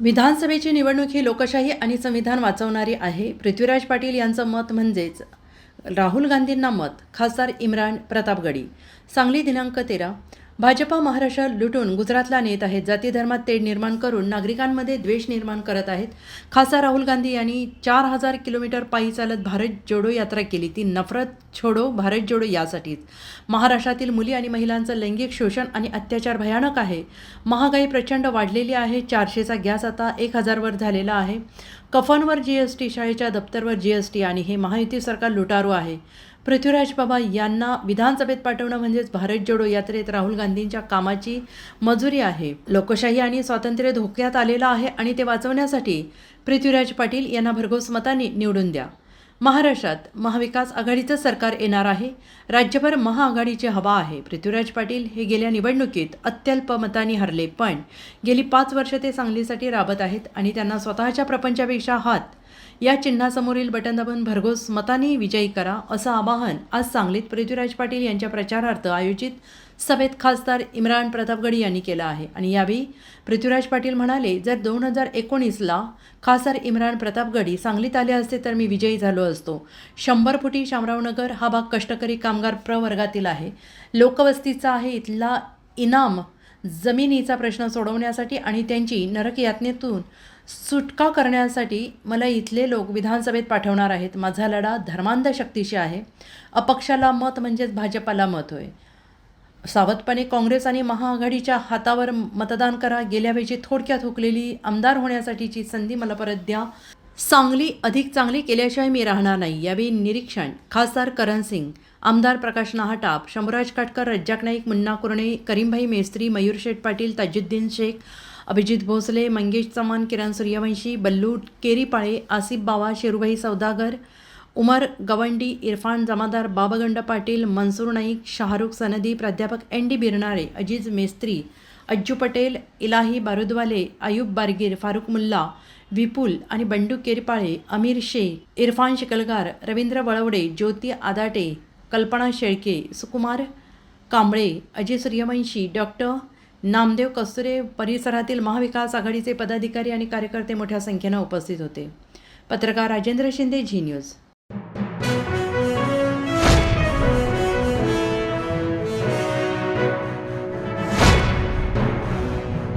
विधानसभेची निवडणूक ही लोकशाही आणि संविधान वाचवणारी आहे. पृथ्वीराज पाटील यांचं मत म्हणजेच राहुल गांधींना मत खासदार इम्रान प्रतापगडी सांगली दिनांक तेरा. भाजपा महाराष्ट्र लुटून गुजरातला नेत आहेत. जाती धर्मात तेढ निर्माण करून नागरिकांमध्ये द्वेष निर्माण करत आहेत. खासदार राहुल गांधी यांनी चार हजार किलोमीटर पायी चालत भारत जोडो यात्रा केली. ती नफरत छोडो भारत जोडो यासाठीच. महाराष्ट्रातील मुली आणि महिलांचं लैंगिक शोषण आणि अत्याचार भयानक आहे. महागाई प्रचंड वाढलेली आहे. चारशेचा गॅस आता एक हजारवर झालेला आहे. कफनवर जी एस टी शाळेच्या दप्तरवर जी एस टी आणि हे महायुती सरकार लुटारू आहे. पृथ्वीराज बाबा यांना विधानसभेत पाठवणं म्हणजेच भारत जोडो यात्रेत राहुल गांधींच्या कामाची मजुरी आहे. लोकशाही आणि स्वातंत्र्य धोक्यात आलेलं आहे आणि ते वाचवण्यासाठी पृथ्वीराज पाटील यांना भरघोस मतांनी निवडून द्या. महाराष्ट्रात महाविकास आघाडीचं सरकार येणार आहे. राज्यभर महाआघाडीची हवा आहे. पृथ्वीराज पाटील हे गेल्या निवडणुकीत अत्यल्प मतांनी हरले पण गेली पाच वर्ष ते सांगलीसाठी राबत आहेत आणि त्यांना स्वतःच्या प्रपंचापेक्षा हात या चिन्हासमोरील बटन दाबून भरघोस मताने विजयी करा असं आवाहन आज सांगलीत पृथ्वीराज पाटील यांच्या प्रचारार्थ आयोजित सभेत खासदार इम्रान प्रतापगडी यांनी केलं आहे. आणि यावेळी पृथ्वीराज पाटील म्हणाले जर दोन हजार एकोणीसला खासदार इम्रान प्रतापगडी सांगलीत आले असते तर मी विजयी झालो असतो. शंभर फुटी शामरावनगर हा भाग कष्टकरी कामगार प्रवर्गातील आहे. लोकवस्तीचा आहे. इथला इनाम जमिनीचा प्रश्न सोडवण्यासाठी आणि त्यांची नरकयातनेतून सुटका करण्यासाठी मला इथले लोक विधानसभेत पाठवणार आहेत. माझा लढा धर्मांध शक्तीशी आहे. अपक्षाला मत म्हणजेच भाजपाला मत होय. सावधपणे काँग्रेस आणि महाआघाडीच्या हातावर मतदान करा. गेल्या वेळची थोडक्यात हुकलेली आमदार होण्यासाठीची संधी मला परत द्या. सांगली अधिक चांगली केल्याशिवाय मी राहणार नाही. यावेळी निरीक्षण खासदार करण सिंग आमदार प्रकाश नाहटाप शंभूराज काटकर रज्जाक नाईक मुन्ना कुरणे करीमभाई मेस्त्री मयूर शेठ पाटील ताजुद्दीन शेख अभिजित भोसले मंगेश चव्हाण किरण सूर्यवंशी बल्लू केरीपाळे आसिफ बावा शेरूभाई सौदागर उमर गवंडी इरफान जमादार बाबगंड पाटील मनसूर नाईक शाहरुख सनदी प्राध्यापक एन डी बिरणारे अजीज मेस्त्री अज्जू पटेल इलाही बारुदवाले आयुब बारगीर फारुख मुल्ला विपुल आणि बंडू केरपाळे अमीर शेख इरफान शिकलगार रवींद्र वळवडे ज्योती आदाटे कल्पना शेळके सुकुमार कांबळे अजय सूर्यवंशी डॉक्टर नामदेव कस्तुरे परिसरातील महाविकास आघाडीचे पदाधिकारी आणि कार्यकर्ते मोठ्या संख्येनं उपस्थित होते. पत्रकार राजेंद्र शिंदे झी न्यूज.